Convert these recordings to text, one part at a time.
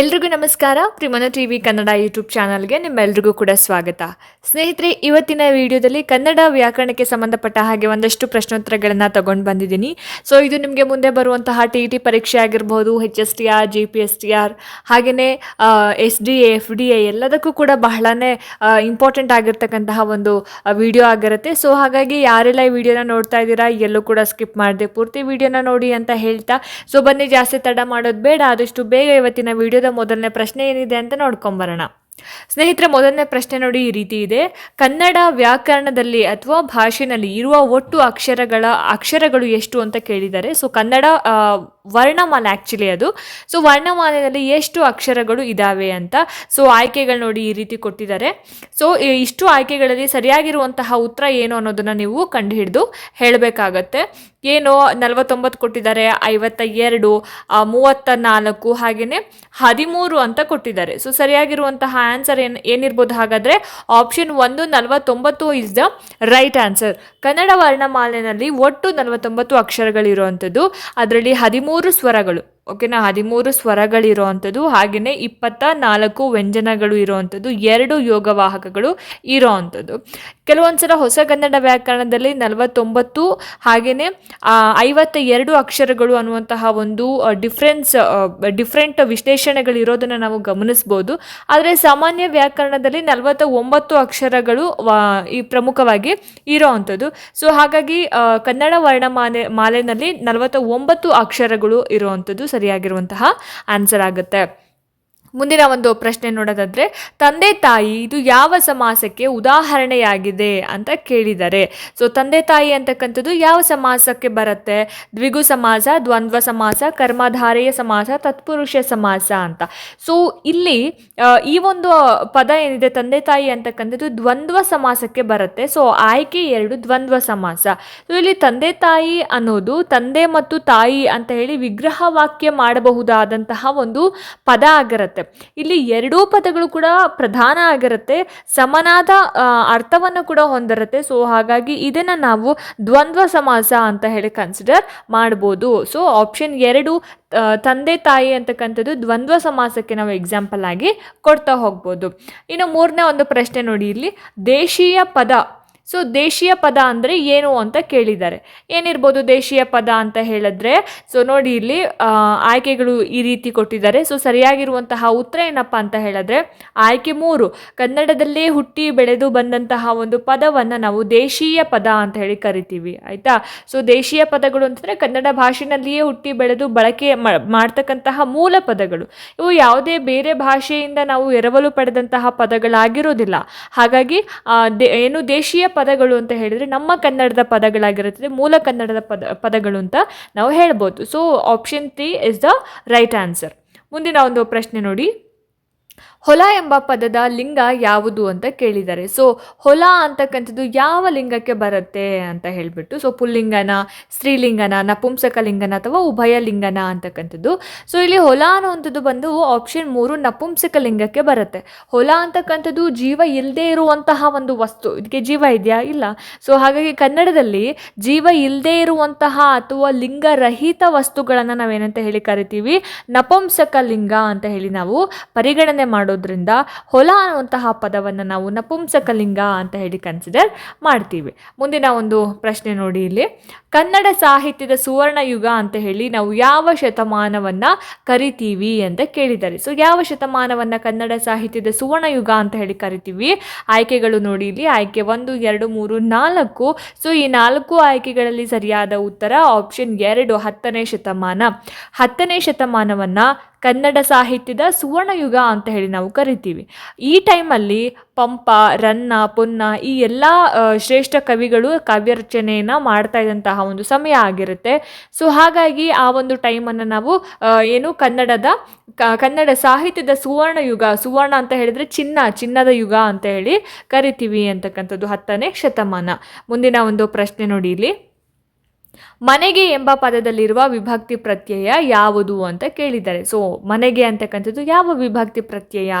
ಎಲ್ರಿಗೂ ನಮಸ್ಕಾರ. Trimana T V Kannada YouTube ಚಾನಲ್ಗೆ ನಿಮ್ಮೆಲ್ರಿಗೂ ಕೂಡ ಸ್ವಾಗತ. ಸ್ನೇಹಿತರೆ, ಇವತ್ತಿನ ವಿಡಿಯೋದಲ್ಲಿ ಕನ್ನಡ ವ್ಯಾಕರಣಕ್ಕೆ ಸಂಬಂಧಪಟ್ಟ ಹಾಗೆ ಒಂದಷ್ಟು ಪ್ರಶ್ನೋತ್ತರಗಳನ್ನು ತಗೊಂಡು ಬಂದಿದ್ದೀನಿ. ಸೊ ಇದು ನಿಮಗೆ ಮುಂದೆ ಬರುವಂತಹ ಟಿ ಇ ಟಿ ಪರೀಕ್ಷೆ ಆಗಿರ್ಬೋದು H S T R G P S T R ಹಾಗೆಯೇ S D A F D A ಎಲ್ಲದಕ್ಕೂ ಕೂಡ ಬಹಳನೇ ಇಂಪಾರ್ಟೆಂಟ್ ಆಗಿರ್ತಕ್ಕಂತಹ ಒಂದು ವಿಡಿಯೋ ಆಗಿರುತ್ತೆ. ಸೊ ಹಾಗಾಗಿ ಯಾರೆಲ್ಲ ಈ ವಿಡಿಯೋನ ನೋಡ್ತಾ ಇದ್ದೀರಾ, ಎಲ್ಲೂ ಕೂಡ ಸ್ಕಿಪ್ ಮಾಡಿದೆ ಪೂರ್ತಿ ವಿಡಿಯೋನ ನೋಡಿ ಅಂತ ಹೇಳ್ತಾ. ಸೊ ಬನ್ನಿ, ಜಾಸ್ತಿ ತಡ ಮಾಡೋದು ಬೇಡ. ಆದಷ್ಟು ಬೇಗ ಇವತ್ತಿನ ಮೊದಲನೇ ಪ್ರಶ್ನೆ ಏನಿದೆ ಅಂತ ನೋಡ್ಕೊಂಬರೋಣ. ಸ್ನೇಹಿತರೆ, ಮೊದಲನೇ ಪ್ರಶ್ನೆ ನೋಡಿ ಈ ರೀತಿ ಇದೆ. ಕನ್ನಡ ವ್ಯಾಕರಣದಲ್ಲಿ ಅಥವಾ ಭಾಷೆನಲ್ಲಿ ಇರುವ ಒಟ್ಟು ಅಕ್ಷರಗಳ ಅಕ್ಷರಗಳು ಎಷ್ಟು ಅಂತ ಕೇಳಿದ್ದಾರೆ ಸೊ ಕನ್ನಡ ವರ್ಣಮಾಲೆ ಆ್ಯಕ್ಚುಲಿ ಅದು. ಸೊ ವರ್ಣಮಾಲೆಯಲ್ಲಿ ಎಷ್ಟು ಅಕ್ಷರಗಳು ಇದ್ದಾವೆ ಅಂತ ಸೊ ಆಯ್ಕೆಗಳು ನೋಡಿ ಈ ರೀತಿ ಕೊಟ್ಟಿದ್ದಾರೆ. ಸೊ ಇಷ್ಟು ಆಯ್ಕೆಗಳಲ್ಲಿ ಸರಿಯಾಗಿರುವಂತಹ ಉತ್ತರ ಏನು ಅನ್ನೋದನ್ನು ನೀವು ಕಂಡುಹಿಡಿದು ಹೇಳಬೇಕಾಗತ್ತೆ. ಏನು ನಲವತ್ತೊಂಬತ್ತು ಕೊಟ್ಟಿದ್ದಾರೆ ಐವತ್ತ ಎರಡು ಮೂವತ್ತ ನಾಲ್ಕು ಹಾಗೆಯೇ ಹದಿಮೂರು ಅಂತ ಕೊಟ್ಟಿದ್ದಾರೆ. ಸೊ ಸರಿಯಾಗಿರುವಂತಹ ಆನ್ಸರ್ ಏನು, ಏನಿರ್ಬೋದು ಹಾಗಾದರೆ ಆಪ್ಷನ್ ಒಂದು ನಲವತ್ತೊಂಬತ್ತು is the right answer Kannada ವರ್ಣಮಾಲೆಯಲ್ಲಿ ಒಟ್ಟು ನಲವತ್ತೊಂಬತ್ತು ಅಕ್ಷರಗಳಿರುವಂಥದ್ದು. ಅದರಲ್ಲಿ ಹದಿಮೂರು ಸ್ವರಗಳು. ಓಕೆನಾ ಹದಿಮೂರು ಸ್ವರಗಳಿರುವಂಥದ್ದು ಹಾಗೆಯೇ ಇಪ್ಪತ್ತ ನಾಲ್ಕು ವ್ಯಂಜನಗಳು ಇರುವಂಥದ್ದು ಎರಡು ಯೋಗವಾಹಕಗಳು ಕೆಲವೊಂದು ಸಲ ಹೊಸ ಕನ್ನಡ ವ್ಯಾಕರಣದಲ್ಲಿ ನಲವತ್ತೊಂಬತ್ತು ಹಾಗೆಯೇ ಐವತ್ತ ಎರಡು ಅಕ್ಷರಗಳು ಅನ್ನುವಂತಹ ಒಂದು ಡಿಫ್ರೆನ್ಸ್ ಡಿಫ್ರೆಂಟ್ ವಿಶ್ಲೇಷಣೆಗಳು ಇರೋದನ್ನು ನಾವು ಗಮನಿಸ್ಬೋದು. ಆದರೆ ಸಾಮಾನ್ಯ ವ್ಯಾಕರಣದಲ್ಲಿ ನಲವತ್ತ ಒಂಬತ್ತು ಅಕ್ಷರಗಳು ಈ ಪ್ರಮುಖವಾಗಿ ಇರೋವಂಥದ್ದು ಸೊ, ಹಾಗಾಗಿ ಕನ್ನಡ ವರ್ಣಮಾಲೆ, ಮಾಲೆನಲ್ಲಿ ನಲವತ್ತ ಒಂಬತ್ತು ಅಕ್ಷರಗಳು ಇರುವಂಥದ್ದು ಸರಿಯಾಗಿರುವಂತಹ ಆನ್ಸರ್ ಆಗುತ್ತೆ. ಮುಂದಿನ ಒಂದು ಪ್ರಶ್ನೆ ನೋಡೋದಾದ್ರೆ, ತಂದೆ ತಾಯಿ ಇದು ಯಾವ ಸಮಾಸಕ್ಕೆ ಉದಾಹರಣೆಯಾಗಿದೆ ಅಂತ ಕೇಳಿದ್ದಾರೆ ಸೊ ತಂದೆ ತಾಯಿ ಅಂತಕ್ಕಂಥದ್ದು ಯಾವ ಸಮಾಸಕ್ಕೆ ಬರುತ್ತೆ? ದ್ವಿಗು ಸಮಾಸ, ದ್ವಂದ್ವ ಸಮಾಸ, ಕರ್ಮಧಾರೆಯ ಸಮಾಸ, ತತ್ಪುರುಷ ಸಮಾಸ ಅಂತ. ಸೊ ಇಲ್ಲಿ ಈ ಒಂದು ಪದ ಏನಿದೆ? ತಂದೆ ತಾಯಿ ಅಂತಕ್ಕಂಥದ್ದು ದ್ವಂದ್ವ ಸಮಾಸಕ್ಕೆ ಬರುತ್ತೆ. ಸೊ ಆಯ್ಕೆ ಎರಡು, ದ್ವಂದ್ವ ಸಮಾಸ. ಸೊ ಇಲ್ಲಿ ತಂದೆ ತಾಯಿ ಅನ್ನೋದು ತಂದೆ ಮತ್ತು ತಾಯಿ ಅಂತ ಹೇಳಿ ವಿಗ್ರಹ ವಾಕ್ಯ ಮಾಡಬಹುದಾದಂತಹ ಒಂದು ಪದ ಆಗಿರುತ್ತೆ. ಇಲ್ಲಿ ಎರಡೂ ಪದಗಳು ಕೂಡ ಪ್ರಧಾನ ಆಗಿರುತ್ತೆ. ಸಮನಾದ ಅರ್ಥವನ್ನು ಕೂಡ ಹೊಂದಿರುತ್ತೆ. ಸೊ ಹಾಗಾಗಿ ಇದನ್ನು ನಾವು ದ್ವಂದ್ವ ಸಮಾಸ ಅಂತ ಹೇಳಿ ಕನ್ಸಿಡರ್ ಮಾಡ್ಬೋದು. ಸೊ ಆಪ್ಷನ್ ಎರಡು ತಂದೆ ತಾಯಿ ಅಂತಕ್ಕಂಥದ್ದು ದ್ವಂದ್ವ ಸಮಾಸಕ್ಕೆ ನಾವು ಎಕ್ಸಾಂಪಲ್ ಆಗಿ ಕೊಡ್ತಾ ಹೋಗ್ಬೋದು. ಇನ್ನು ಮೂರನೇ ಒಂದು ಪ್ರಶ್ನೆ ನೋಡಿ ಇಲ್ಲಿ. ದೇಶೀಯ ಪದ ಸೊ ದೇಶೀಯ ಪದ ಅಂದರೆ ಏನು ಅಂತ ಕೇಳಿದ್ದಾರೆ. ಏನಿರ್ಬೋದು ದೇಶೀಯ ಪದ ಅಂತ ಹೇಳಿದ್ರೆ ಸೊ ನೋಡಿ ಇಲ್ಲಿ ಆಯ್ಕೆಗಳು ಈ ರೀತಿ ಕೊಟ್ಟಿದ್ದಾರೆ. ಸೊ ಸರಿಯಾಗಿರುವಂತಹ ಉತ್ತರ ಏನಪ್ಪ ಅಂತ ಹೇಳಿದ್ರೆ, ಆಯ್ಕೆ ಮೂರು, ಕನ್ನಡದಲ್ಲೇ ಹುಟ್ಟಿ ಬೆಳೆದು ಬಂದಂತಹ ಒಂದು ಪದವನ್ನು ನಾವು ದೇಶೀಯ ಪದ ಅಂತ ಹೇಳಿ ಕರಿತೀವಿ. ಆಯಿತಾ? ಸೊ ದೇಶೀಯ ಪದಗಳು ಅಂತಂದರೆ ಕನ್ನಡ ಭಾಷೆನಲ್ಲಿಯೇ ಹುಟ್ಟಿ ಬೆಳೆದು ಬಳಕೆ ಮಾಡ್ತಕ್ಕಂತಹ ಮೂಲ ಪದಗಳು. ಇವು ಯಾವುದೇ ಬೇರೆ ಭಾಷೆಯಿಂದ ನಾವು ಎರವಲು ಪಡೆದಂತಹ ಪದಗಳಾಗಿರೋದಿಲ್ಲ ಹಾಗಾಗಿ ಏನು ದೇಶೀಯ ಪದಗಳು ಅಂತ ಹೇಳಿದರೆ ನಮ್ಮ ಕನ್ನಡದ ಪದಗಳಾಗಿರುತ್ತದೆ, ಮೂಲ ಕನ್ನಡದ ಪದ, ಪದಗಳು ಅಂತ ನಾವು ಹೇಳ್ಬೋದು. So option three is the right answer ಮುಂದಿನ ಒಂದು ಪ್ರಶ್ನೆ ನೋಡಿ. ಹೊಲ ಎಂಬ ಪದದ ಲಿಂಗ ಯಾವುದು ಅಂತ ಕೇಳಿದ್ದಾರೆ. ಸೊ ಹೊಲ ಅಂತಕ್ಕಂಥದ್ದು ಯಾವ ಲಿಂಗಕ್ಕೆ ಬರುತ್ತೆ ಅಂತ ಹೇಳಿಬಿಟ್ಟು ಸೊ ಪುಲ್ಲಿಂಗನ, ಸ್ತ್ರೀಲಿಂಗನ, ನಪುಂಸಕ ಲಿಂಗನ ಅಥವಾ ಉಭಯ ಲಿಂಗನ ಅಂತಕ್ಕಂಥದ್ದು. ಸೊ ಇಲ್ಲಿ ಹೊಲ ಅನ್ನುವಂಥದ್ದು ಬಂದು ಆಪ್ಷನ್ ಮೂರು ನಪುಂಸಕ ಲಿಂಗಕ್ಕೆ ಬರುತ್ತೆ. ಹೊಲ ಅಂತಕ್ಕಂಥದ್ದು ಜೀವ ಇಲ್ಲದೆ ಇರುವಂತಹ ಒಂದು ವಸ್ತು. ಇದಕ್ಕೆ ಜೀವ ಇದೆಯಾ? ಇಲ್ಲ. ಸೊ ಹಾಗಾಗಿ ಕನ್ನಡದಲ್ಲಿ ಜೀವ ಇಲ್ಲದೆ ಇರುವಂತಹ ಅಥವಾ ಲಿಂಗರಹಿತ ವಸ್ತುಗಳನ್ನು ನಾವೇನಂತ ಹೇಳಿ ಕರಿತೀವಿ? ನಪುಂಸಕ ಲಿಂಗ ಅಂತ ಹೇಳಿ ನಾವು ಪರಿಗಣನೆ ಮಾಡೋದ್ರಿಂದ ಹೊಲ ಅನ್ನುವಂತಹ ಪದವನ್ನು ನಾವು ನಪುಂಸಕಲಿಂಗ ಅಂತ ಹೇಳಿ ಕನ್ಸಿಡರ್ ಮಾಡ್ತೀವಿ. ಮುಂದಿನ ಒಂದು ಪ್ರಶ್ನೆ ನೋಡಿ ಇಲ್ಲಿ. ಕನ್ನಡ ಸಾಹಿತ್ಯದ ಸುವರ್ಣ ಯುಗ ಅಂತ ಹೇಳಿ ನಾವು ಯಾವ ಶತಮಾನವನ್ನ ಕರಿತೀವಿ ಅಂತ ಕೇಳಿದ್ದಾರೆ. ಸೊ ಯಾವ ಶತಮಾನವನ್ನ ಕನ್ನಡ ಸಾಹಿತ್ಯದ ಸುವರ್ಣ ಯುಗ ಅಂತ ಹೇಳಿ ಕರಿತೀವಿ? ಆಯ್ಕೆಗಳು ನೋಡಿ ಇಲ್ಲಿ. ಆಯ್ಕೆ ಒಂದು, ಎರಡು, ಮೂರು, ನಾಲ್ಕು. ಸೊ ಈ ನಾಲ್ಕು ಆಯ್ಕೆಗಳಲ್ಲಿ ಸರಿಯಾದ ಉತ್ತರ ಆಪ್ಷನ್ ಎರಡು, ಹತ್ತನೇ ಶತಮಾನ. ಹತ್ತನೇ ಶತಮಾನವನ್ನ ಕನ್ನಡ ಸಾಹಿತ್ಯದ ಸುವರ್ಣಯುಗ ಅಂತ ಹೇಳಿ ನಾವು ಕರಿತೀವಿ. ಈ ಟೈಮಲ್ಲಿ ಪಂಪ, ರನ್ನ, ಪೊನ್ನ ಈ ಎಲ್ಲ ಶ್ರೇಷ್ಠ ಕವಿಗಳು ಕಾವ್ಯ ರಚನೆಯನ್ನು ಮಾಡ್ತಾ ಇದ್ದಂತಹ ಒಂದು ಸಮಯ ಆಗಿರುತ್ತೆ. ಸೊ ಹಾಗಾಗಿ ಆ ಒಂದು ಟೈಮನ್ನು ನಾವು ಏನು ಕನ್ನಡದ ಕನ್ನಡ ಸಾಹಿತ್ಯದ ಸುವರ್ಣ ಯುಗ ಸುವರ್ಣ ಅಂತ ಹೇಳಿದರೆ ಚಿನ್ನ, ಚಿನ್ನದ ಯುಗ ಅಂತ ಹೇಳಿ ಕರಿತೀವಿ ಅಂತಕ್ಕಂಥದ್ದು ಹತ್ತನೇ ಶತಮಾನ. ಮುಂದಿನ ಒಂದು ಪ್ರಶ್ನೆ ನೋಡಿ ಇಲ್ಲಿ. ಮನೆಗೆ ಎಂಬ ಪದದಲ್ಲಿರುವ ವಿಭಕ್ತಿ ಪ್ರತ್ಯಯ ಯಾವುದು ಅಂತ ಕೇಳಿದ್ದಾರೆ. ಸೊ ಮನೆಗೆ ಅಂತಕ್ಕಂಥದ್ದು ಯಾವ ವಿಭಕ್ತಿ ಪ್ರತ್ಯಯ?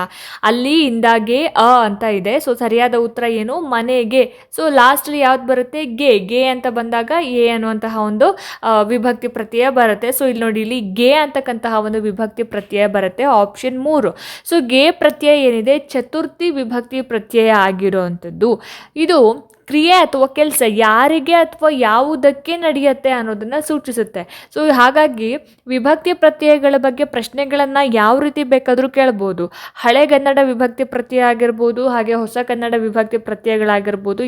ಅಲ್ಲಿ ಇಂದಾಗೆ ಅ ಅಂತ ಇದೆ. ಸೊ ಸರಿಯಾದ ಉತ್ತರ ಏನು? ಮನೆಗೆ. ಸೊ ಲಾಸ್ಟಲ್ಲಿ ಯಾವ್ದು ಬರುತ್ತೆ? ಗೆ. ಗೆ ಅಂತ ಬಂದಾಗ ಎ ಅನ್ನುವಂತಹ ಒಂದು ವಿಭಕ್ತಿ ಪ್ರತ್ಯಯ ಬರುತ್ತೆ. ಸೊ ಇಲ್ಲಿ ನೋಡಿ, ಇಲ್ಲಿ ಗೆ ಅಂತಕ್ಕಂತಹ ಒಂದು ವಿಭಕ್ತಿ ಪ್ರತ್ಯಯ ಬರುತ್ತೆ. ಆಪ್ಷನ್ ಮೂರು. ಸೊ ಗೆ ಪ್ರತ್ಯಯ ಏನಿದೆ? ಚತುರ್ಥಿ ವಿಭಕ್ತಿ ಪ್ರತ್ಯಯ ಆಗಿರುವಂಥದ್ದು. ಇದು ಕ್ರಿಯೆ ಅಥವಾ ಕೆಲಸ ಯಾರಿಗೆ ಅಥವಾ ಯಾವುದಕ್ಕೆ ನಡೆಯುತ್ತೆ ಅನ್ನೋದನ್ನು ಸೂಚಿಸುತ್ತೆ. ಸೊ ಹಾಗಾಗಿ ವಿಭಕ್ತಿ ಪ್ರತ್ಯಯಗಳ ಬಗ್ಗೆ ಪ್ರಶ್ನೆಗಳನ್ನು ಯಾವ ರೀತಿ ಬೇಕಾದರೂ ಕೇಳ್ಬೋದು. ಹಳೆಗನ್ನಡ ವಿಭಕ್ತಿ ಪ್ರತ್ಯಯ ಆಗಿರ್ಬೋದು, ಹಾಗೆ ಹೊಸ ಕನ್ನಡ ವಿಭಕ್ತಿ ಪ್ರತ್ಯಯಗಳಾಗಿರ್ಬೋದು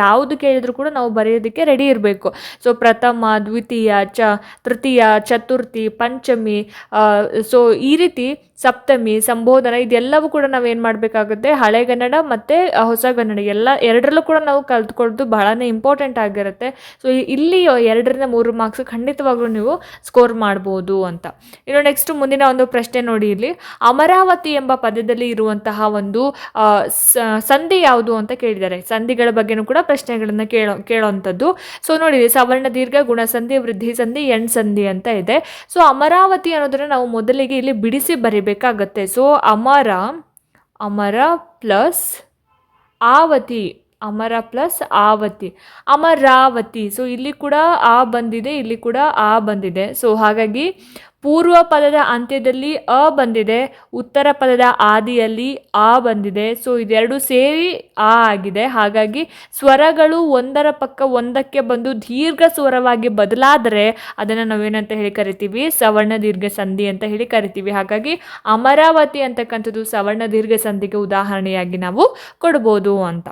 ಯಾವುದು ಕೇಳಿದ್ರು ಕೂಡ ನಾವು ಬರೆಯೋದಕ್ಕೆ ರೆಡಿ ಇರಬೇಕು. ಸೊ ಪ್ರಥಮ, ದ್ವಿತೀಯ, ಚ, ತೃತೀಯ, ಚತುರ್ಥಿ, ಪಂಚಮಿ ಸೊ ಈ ರೀತಿ ಸಪ್ತಮಿ, ಸಂಬೋಧನ ಇದೆಲ್ಲವೂ ಕೂಡ ನಾವು ಏನು ಮಾಡಬೇಕಾಗುತ್ತೆ ಹಳೆಗನ್ನಡ ಮತ್ತು ಹೊಸ ಕನ್ನಡ ಎಲ್ಲ ಎರಡರಲ್ಲೂ ಕೂಡ ನಾವು ಕಲ್ತ್ಕೊಳ್ಳೋದು ಬಹಳನೇ ಇಂಪಾರ್ಟೆಂಟ್ ಆಗಿರುತ್ತೆ. ಸೊ ಇಲ್ಲಿ ಎರಡರಿಂದ ಮೂರು ಮಾರ್ಕ್ಸ್ ಖಂಡಿತವಾಗ್ಲೂ ನೀವು ಸ್ಕೋರ್ ಮಾಡ್ಬೋದು ಅಂತ. ಇನ್ನು ನೆಕ್ಸ್ಟ್ ಮುಂದಿನ ಒಂದು ಪ್ರಶ್ನೆ ನೋಡಿ ಇಲ್ಲಿ. ಅಮರಾವತಿ ಎಂಬ ಪದದಲ್ಲಿ ಇರುವಂತಹ ಒಂದು ಸಂಧಿ ಯಾವುದು ಅಂತ ಕೇಳಿದ್ದಾರೆ. ಸಂಧಿಗಳ ಬಗ್ಗೆನೂ ಕೂಡ ಪ್ರಶ್ನೆಗಳನ್ನು ಕೇಳೋ ಕೇಳೋವಂಥದ್ದು ಸೊ ನೋಡಿ ಸವರ್ಣ ದೀರ್ಘ ಗುಣಸಂಧಿ ವೃದ್ಧಿ ಸಂಧಿ ಎಣ್ ಸಂಧಿ ಅಂತ ಇದೆ. ಸೊ ಅಮರಾವತಿ ಅನ್ನೋದನ್ನು ನಾವು ಮೊದಲಿಗೆ ಇಲ್ಲಿ ಬಿಡಿಸಿ ಬರಿಬೇಕಾಗತ್ತೆ ಸೊ ಅಮರ ಅಮರ ಪ್ಲಸ್ ಆವತಿ ಅಮರ ಪ್ಲಸ್ ಆವತಿ, ಅಮರಾವತಿ. ಸೊ ಇಲ್ಲಿ ಕೂಡ ಆ ಬಂದಿದೆ, ಇಲ್ಲಿ ಕೂಡ ಆ ಬಂದಿದೆ. ಸೊ ಹಾಗಾಗಿ ಪೂರ್ವ ಪದದ ಅಂತ್ಯದಲ್ಲಿ ಅ ಬಂದಿದೆ, ಉತ್ತರ ಪದದ ಆದಿಯಲ್ಲಿ ಆ ಬಂದಿದೆ. ಸೊ ಇದೆರಡು ಸೇರಿ ಆ ಆಗಿದೆ. ಹಾಗಾಗಿ ಸ್ವರಗಳು ಒಂದರ ಪಕ್ಕ ಒಂದಕ್ಕೆ ಬಂದು ದೀರ್ಘ ಸ್ವರವಾಗಿ ಬದಲಾದರೆ ಅದನ್ನು ನಾವೇನಂತ ಹೇಳಿ ಕರಿತೀವಿ? ಸವರ್ಣ ದೀರ್ಘ ಸಂಧಿ ಅಂತ ಹೇಳಿ ಕರಿತೀವಿ. ಹಾಗಾಗಿ ಅಮರಾವತಿ ಅಂತಕ್ಕಂಥದ್ದು ಸವರ್ಣ ದೀರ್ಘ ಸಂಧಿಗೆ ಉದಾಹರಣೆಯಾಗಿ ನಾವು ಕೊಡ್ಬೋದು ಅಂತ.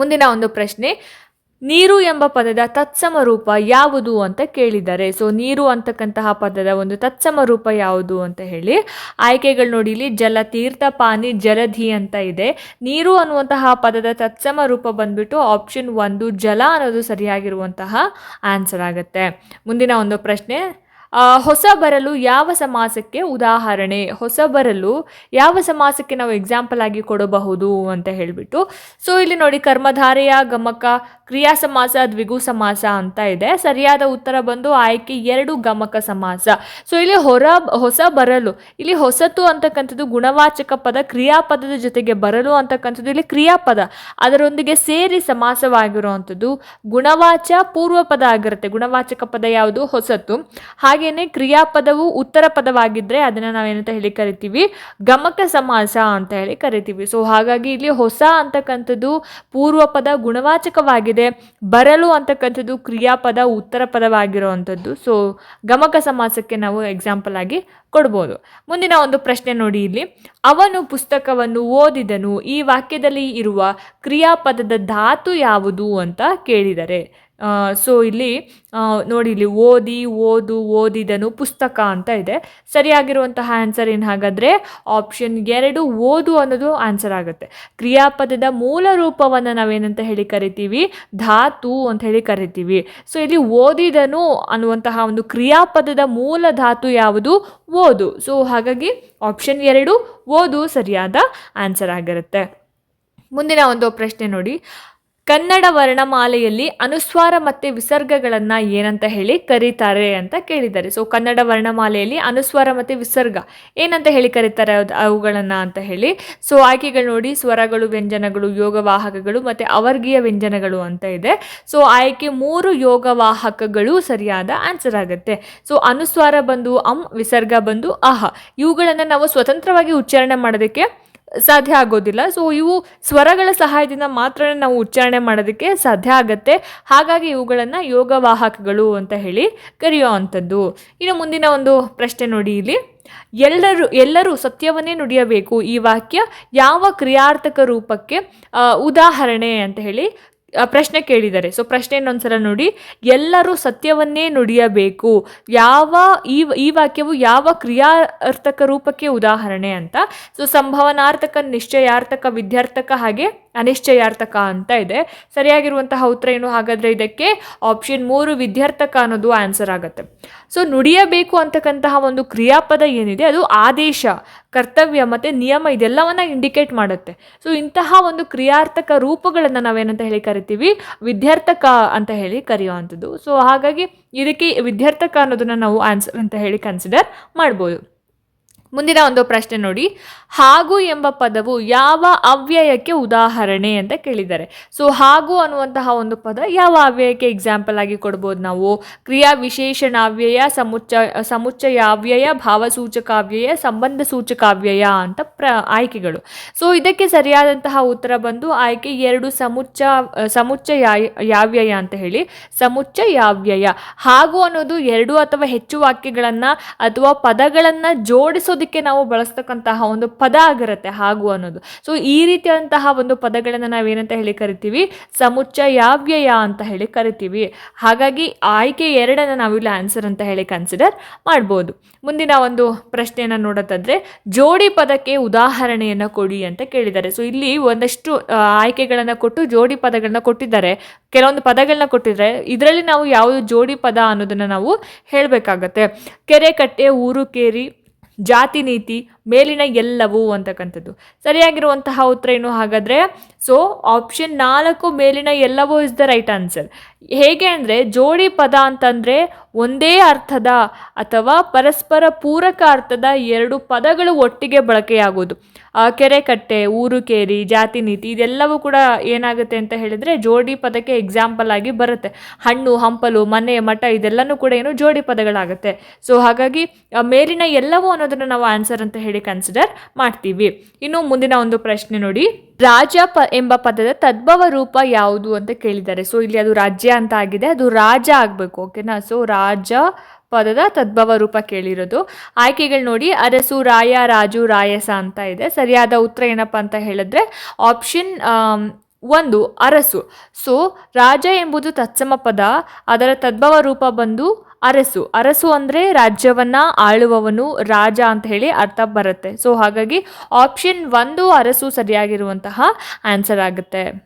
ಮುಂದಿನ ಒಂದು ಪ್ರಶ್ನೆ, ನೀರು ಎಂಬ ಪದದ ತತ್ಸಮ ರೂಪ ಯಾವುದು ಅಂತ ಕೇಳಿದ್ದಾರೆ. ಸೊ ನೀರು ಅಂತಕ್ಕಂತಹ ಪದದ ಒಂದು ತತ್ಸಮ ರೂಪ ಯಾವುದು ಅಂತ ಹೇಳಿ, ಆಯ್ಕೆಗಳು ನೋಡಿ ಇಲ್ಲಿ ಜಲ ತೀರ್ಥ, ಪಾನಿ, ಜಲಧಿ ಅಂತ ಇದೆ. ನೀರು ಅನ್ನುವಂತಹ ಪದದ ತತ್ಸಮ ರೂಪ ಬಂದ್ಬಿಟ್ಟು ಆಪ್ಷನ್ ಒಂದು ಜಲ ಅನ್ನೋದು ಸರಿಯಾಗಿರುವಂತಹ ಆನ್ಸರ್ ಆಗುತ್ತೆ. ಮುಂದಿನ ಒಂದು ಪ್ರಶ್ನೆ ಹೊಸ ಬರಲು ಯಾವ ಸಮಾಸಕ್ಕೆ ಉದಾಹರಣೆ? ಹೊಸ ಬರಲು ಯಾವ ಸಮಾಸಕ್ಕೆ ನಾವು ಎಕ್ಸಾಂಪಲ್ ಆಗಿ ಕೊಡಬಹುದು ಅಂತ ಹೇಳಿಬಿಟ್ಟು. ಸೊ ಇಲ್ಲಿ ನೋಡಿ, ಕರ್ಮಧಾರೆಯ ಗಮಕ, ಕ್ರಿಯಾ ಸಮಾಸ, ದ್ವಿಗು ಸಮಾಸ ಅಂತ ಇದೆ. ಸರಿಯಾದ ಉತ್ತರ ಬಂದು ಆಯ್ಕೆ ಎರಡು ಗಮಕ ಸಮಾಸ. ಸೊ ಇಲ್ಲಿ ಹೊರ, ಹೊಸ ಬರಲು, ಇಲ್ಲಿ ಹೊಸತು ಅಂತಕ್ಕಂಥದ್ದು ಗುಣವಾಚಕ ಪದ, ಕ್ರಿಯಾಪದದ ಜೊತೆಗೆ ಬರಲು ಅಂತಕ್ಕಂಥದ್ದು ಇಲ್ಲಿ ಕ್ರಿಯಾಪದ. ಅದರೊಂದಿಗೆ ಸೇರಿ ಸಮಾಸವಾಗಿರುವಂಥದ್ದು ಗುಣವಾಚ ಪೂರ್ವ ಪದ ಆಗಿರುತ್ತೆ. ಗುಣವಾಚಕ ಪದ ಯಾವುದು? ಹೊಸತು. ಹಾಗೇನೆ ಕ್ರಿಯಾಪದವು ಉತ್ತರ ಪದವಾಗಿದ್ದರೆ ಅದನ್ನು ನಾವೇನಂತ ಹೇಳಿ ಕರಿತೀವಿ ಗಮಕ ಸಮಾಸ ಅಂತ ಹೇಳಿ ಕರಿತೀವಿ. ಸೊ ಹಾಗಾಗಿ ಇಲ್ಲಿ ಹೊಸ ಅಂತಕ್ಕಂಥದ್ದು ಪೂರ್ವ ಪದ ಗುಣವಾಚಕವಾಗಿದೆ. ಬರಲು ಅಂತಕ್ಕಂಥದ್ದು ಕ್ರಿಯಾಪದ ಉತ್ತರ ಪದವಾಗಿರುವಂಥದ್ದು. ಸೊ ಗಮಕ ಸಮಾಸಕ್ಕೆ ನಾವು ಎಕ್ಸಾಂಪಲ್ ಆಗಿ ಕೊಡ್ಬೋದು. ಮುಂದಿನ ಒಂದು ಪ್ರಶ್ನೆ ನೋಡಿ ಇಲ್ಲಿ. ಅವನು ಪುಸ್ತಕವನ್ನು ಓದಿದನು, ಈ ವಾಕ್ಯದಲ್ಲಿ ಇರುವ ಕ್ರಿಯಾಪದದ ಧಾತು ಯಾವುದು ಅಂತ ಕೇಳಿದರೆ ಸೊ ಇಲ್ಲಿ ನೋಡಿ ಇಲ್ಲಿ ಓದಿ, ಓದು, ಓದಿದನು ಪುಸ್ತಕ ಅಂತ ಇದೆ. ಸರಿಯಾಗಿರುವಂತಹ ಆನ್ಸರ್ ಏನು ಹಾಗಾದರೆ ಆಪ್ಷನ್ ಎರಡು ಓದು ಅನ್ನೋದು ಆನ್ಸರ್ ಆಗುತ್ತೆ. ಕ್ರಿಯಾಪದದ ಮೂಲ ರೂಪವನ್ನು ನಾವೇನಂತ ಹೇಳಿ ಕರಿತೀವಿ? ಧಾತು ಅಂತ ಹೇಳಿ ಕರಿತೀವಿ. ಸೊ ಇಲ್ಲಿ ಓದಿದನು ಅನ್ನುವಂತಹ ಒಂದು ಕ್ರಿಯಾಪದದ ಮೂಲ ಧಾತು ಯಾವುದು? ಓದು. ಸೊ ಹಾಗಾಗಿ ಆಪ್ಷನ್ ಎರಡು ಓದು ಸರಿಯಾದ ಆನ್ಸರ್ ಆಗಿರುತ್ತೆ. ಮುಂದಿನ ಒಂದು ಪ್ರಶ್ನೆ ನೋಡಿ. ಕನ್ನಡ ವರ್ಣಮಾಲೆಯಲ್ಲಿ ಅನುಸ್ವಾರ ಮತ್ತು ವಿಸರ್ಗಗಳನ್ನು ಏನಂತ ಹೇಳಿ ಕರೀತಾರೆ ಅಂತ ಕೇಳಿದ್ದಾರೆ. ಸೊ ಕನ್ನಡ ವರ್ಣಮಾಲೆಯಲ್ಲಿ ಅನುಸ್ವಾರ ಮತ್ತು ವಿಸರ್ಗ ಏನಂತ ಹೇಳಿ ಕರೀತಾರೆ ಅವುಗಳನ್ನು ಅಂತ ಹೇಳಿ. ಸೊ ಆಯ್ಕೆಗಳು ನೋಡಿ, ಸ್ವರಗಳು, ವ್ಯಂಜನಗಳು, ಯೋಗವಾಹಕಗಳು ಮತ್ತು ಅವರ್ಗೀಯ ವ್ಯಂಜನಗಳು ಅಂತ ಇದೆ. ಸೊ ಆಯ್ಕೆ ಮೂರು ಯೋಗವಾಹಕಗಳು ಸರಿಯಾದ ಆನ್ಸರ್ ಆಗುತ್ತೆ. ಸೊ ಅನುಸ್ವಾರ ಬಂದು, ಅಂ, ವಿಸರ್ಗ ಬಂದು, ಅಹ. ಇವುಗಳನ್ನು ನಾವು ಸ್ವತಂತ್ರವಾಗಿ ಉಚ್ಚಾರಣೆ ಮಾಡೋದಕ್ಕೆ ಸಾಧ್ಯ ಆಗೋದಿಲ್ಲ. ಸೊ ಇವು ಸ್ವರಗಳ ಸಹಾಯದಿಂದ ಮಾತ್ರ ನಾವು ಉಚ್ಚಾರಣೆ ಮಾಡೋದಕ್ಕೆ ಸಾಧ್ಯ ಆಗತ್ತೆ. ಹಾಗಾಗಿ ಇವುಗಳನ್ನು ಯೋಗವಾಹಕಗಳು ಅಂತ ಹೇಳಿ ಕರೆಯೋ ಅಂಥದ್ದು. ಇನ್ನು ಮುಂದಿನ ಒಂದು ಪ್ರಶ್ನೆ ನೋಡಿ ಇಲ್ಲಿ. ಎಲ್ಲರೂ ಎಲ್ಲರೂ ಸತ್ಯವನ್ನೇ ನುಡಿಯಬೇಕು. ಈ ವಾಕ್ಯ ಯಾವ ಕ್ರಿಯಾರ್ಥಕ ರೂಪಕ್ಕೆ ಉದಾಹರಣೆ ಅಂತ ಹೇಳಿ ಪ್ರಶ್ನೆ ಕೇಳಿದ್ದಾರೆ. ಸೊ ಪ್ರಶ್ನೆ ಒಂದ್ಸಲ ನೋಡಿ. ಎಲ್ಲರೂ ಸತ್ಯವನ್ನೇ ನುಡಿಯಬೇಕು. ಯಾವ ಈ ಈ ವಾಕ್ಯವು ಯಾವ ಕ್ರಿಯಾರ್ಥಕ ರೂಪಕ್ಕೆ ಉದಾಹರಣೆ ಅಂತ. ಸೊ ಸಂಭವನಾರ್ಥಕ, ನಿಶ್ಚಯಾರ್ಥಕ, ವಿದ್ಯಾರ್ಥಕ ಹಾಗೆ ಅನಿಶ್ಚಯಾರ್ಥಕ ಅಂತ ಇದೆ. ಸರಿಯಾಗಿರುವಂತಹ ಉತ್ತರ ಏನು? ಹಾಗಾದರೆ ಇದಕ್ಕೆ ಆಪ್ಷನ್ ಮೂರು ವಿದ್ಯಾರ್ಥಕ ಅನ್ನೋದು ಆನ್ಸರ್ ಆಗುತ್ತೆ. ಸೊ ನುಡಿಯಬೇಕು ಅಂತಕ್ಕಂತಹ ಒಂದು ಕ್ರಿಯಾಪದ ಏನಿದೆ, ಅದು ಆದೇಶ, ಕರ್ತವ್ಯ ಮತ್ತು ನಿಯಮ ಇದೆಲ್ಲವನ್ನು ಇಂಡಿಕೇಟ್ ಮಾಡುತ್ತೆ. ಸೊ ಇಂತಹ ಒಂದು ಕ್ರಿಯಾರ್ಥಕ ರೂಪಗಳನ್ನು ನಾವೇನಂತ ಹೇಳಿ ಕರಿತೀವಿ? ವಿದ್ಯಾರ್ಥಕ ಅಂತ ಹೇಳಿ ಕರೆಯುವಂಥದ್ದು. ಸೊ ಹಾಗಾಗಿ ಇದಕ್ಕೆ ವಿದ್ಯಾರ್ಥಕ ಅನ್ನೋದನ್ನು ನಾವು ಆನ್ಸರ್ ಅಂತ ಹೇಳಿ ಕನ್ಸಿಡರ್ ಮಾಡ್ಬೋದು. ಮುಂದಿನ ಒಂದು ಪ್ರಶ್ನೆ ನೋಡಿ. ಹಾಗೂ ಎಂಬ ಪದವು ಯಾವ ಅವ್ಯಯಕ್ಕೆ ಉದಾಹರಣೆ ಅಂತ ಕೇಳಿದ್ದಾರೆ. ಸೊ ಹಾಗೂ ಅನ್ನುವಂತಹ ಒಂದು ಪದ ಯಾವ ಅವ್ಯಯಕ್ಕೆ ಎಕ್ಸಾಂಪಲ್ ಆಗಿ ಕೊಡ್ಬೋದು ನಾವು? ಕ್ರಿಯಾ ವಿಶೇಷಣಾವ್ಯಯ, ಸಮುಚ್ಚ, ಸಮುಚ್ಚಯಾವ್ಯಯ, ಭಾವಸೂಚಕಾವ್ಯಯ ಸಂಬಂಧ ಸೂಚಕಾವ್ಯಯ ಅಂತ ಪ್ರ, ಆಯ್ಕೆಗಳು. ಸೊ ಇದಕ್ಕೆ ಸರಿಯಾದಂತಹ ಉತ್ತರ ಬಂದು ಆಯ್ಕೆ ಎರಡು ಸಮುಚ್ಚ ಸಮುಚ್ಚ ಯಾವ್ಯಯ ಅಂತ ಹೇಳಿ. ಸಮುಚ್ಚ ಯಾವ್ಯಯ ಹಾಗೂ ಅನ್ನೋದು ಎರಡು ಅಥವಾ ಹೆಚ್ಚು ವಾಕ್ಯಗಳನ್ನು ಅಥವಾ ಪದಗಳನ್ನು ಜೋಡಿಸೋದಕ್ಕೆ ನಾವು ಬಳಸ್ತಕ್ಕಂತಹ ಒಂದು ಪದ ಆಗಿರುತ್ತೆ ಹಾಗೂ ಅನ್ನೋದು. ಸೊ ಈ ರೀತಿಯಾದಂತಹ ಒಂದು ಪದಗಳನ್ನು ನಾವೇನಂತ ಹೇಳಿ ಕರಿತೀವಿ? ಸಮುಚ್ಚಯಾವ್ಯಯ ಅಂತ ಹೇಳಿ ಕರಿತೀವಿ. ಹಾಗಾಗಿ ಆಯ್ಕೆ ಎರಡನ್ನು ನಾವಿಲ್ಲಿ ಆನ್ಸರ್ ಅಂತ ಹೇಳಿ ಕನ್ಸಿಡರ್ ಮಾಡ್ಬೋದು. ಮುಂದಿನ ಒಂದು ಪ್ರಶ್ನೆಯನ್ನು ನೋಡೋದಾದ್ರೆ, ಜೋಡಿ ಪದಕ್ಕೆ ಉದಾಹರಣೆಯನ್ನು ಕೊಡಿ ಅಂತ ಕೇಳಿದ್ದಾರೆ. ಸೊ ಇಲ್ಲಿ ಒಂದಷ್ಟು ಆಯ್ಕೆಗಳನ್ನು ಕೊಟ್ಟು ಜೋಡಿ ಪದಗಳನ್ನ ಕೊಟ್ಟಿದ್ದಾರೆ. ಕೆಲವೊಂದು ಪದಗಳನ್ನ ಕೊಟ್ಟಿದ್ದಾರೆ. ಇದರಲ್ಲಿ ನಾವು ಯಾವುದು ಜೋಡಿ ಪದ ಅನ್ನೋದನ್ನು ನಾವು ಹೇಳಬೇಕಾಗತ್ತೆ. ಕೆರೆ ಕಟ್ಟೆ, ಊರು ಕೇರಿ ಜಾತಿ ನೀತಿ ಮೇಲಿನ ಎಲ್ಲವೂ ಅಂತಕ್ಕಂಥದ್ದು. ಸರಿಯಾಗಿರುವಂತಹ ಉತ್ತರ ಏನು ಹಾಗಾದರೆ ಸೊ ಆಪ್ಷನ್ ನಾಲ್ಕು ಮೇಲಿನ ಎಲ್ಲವೂ ಇಸ್ ದ ರೈಟ್ ಆನ್ಸರ್ ಹೇಗೆ ಅಂದರೆ, ಜೋಡಿ ಪದ ಅಂತಂದರೆ ಒಂದೇ ಅರ್ಥದ ಅಥವಾ ಪರಸ್ಪರ ಪೂರಕ ಅರ್ಥದ ಎರಡು ಪದಗಳು ಒಟ್ಟಿಗೆ ಬಳಕೆಯಾಗೋದು. ಕೆರೆ ಕಟ್ಟೆ, ಊರು ಕೇರಿ, ಜಾತಿ ನೀತಿ, ಇದೆಲ್ಲವೂ ಕೂಡ ಏನಾಗುತ್ತೆ ಅಂತ ಹೇಳಿದರೆ ಜೋಡಿ ಪದಕ್ಕೆ ಎಕ್ಸಾಂಪಲ್ ಆಗಿ ಬರುತ್ತೆ. ಹಣ್ಣು, ಹಂಪಲು, ಮನೆ, ಮಠ, ಇದೆಲ್ಲನೂ ಕೂಡ ಏನು ಜೋಡಿ ಪದಗಳಾಗುತ್ತೆ. ಸೊ ಹಾಗಾಗಿ ಮೇಲಿನ ಎಲ್ಲವೂ ಅನ್ನೋದನ್ನು ನಾವು ಆನ್ಸರ್ ಅಂತ ಹೇಳಿ ಕನ್ಸಿಡರ್ ಮಾಡ್ತೀವಿ. ಇನ್ನು ಮುಂದಿನ ಒಂದು ಪ್ರಶ್ನೆ ನೋಡಿ, ರಾಜ ಪ ಎಂಬ ಪದದ ತದ್ಭವ ರೂಪ ಯಾವುದು ಅಂತ ಕೇಳಿದ್ದಾರೆ. ಸೊ ಇಲ್ಲಿ ಅದು ರಾಜ್ಯ ಅಂತ ಆಗಿದೆ. ಅದು ರಾಜ ಆಗಬೇಕು ಓಕೆನಾ ಸೊ ರಾಜ ಪದದ ತದ್ಭವ ರೂಪ ಕೇಳಿರೋದು. ಆಯ್ಕೆಗಳು ನೋಡಿ, ಅರಸು, ರಾಯ, ರಾಜು, ರಾಯಸ ಅಂತ ಇದೆ. ಸರಿಯಾದ ಉತ್ತರ ಏನಪ್ಪ ಅಂತ ಹೇಳಿದ್ರೆ ಆಪ್ಷನ್ ಒಂದು, ಅರಸು. ಸೊ ರಾಜ ಎಂಬುದು ತತ್ಸಮ ಪದ. ಅದರ ತದ್ಭವ ರೂಪ ಬಂದು ಅರಸು. ಅರಸು ಅಂದರೆ ರಾಜ್ಯವನ್ನು ಆಳುವವನು ರಾಜ ಅಂತ ಹೇಳಿ ಅರ್ಥ ಬರುತ್ತೆ. ಸೊ ಹಾಗಾಗಿ ಆಪ್ಷನ್ ಒಂದು ಅರಸು ಸರಿಯಾಗಿರುವಂತಹ ಆನ್ಸರ್ ಆಗುತ್ತೆ.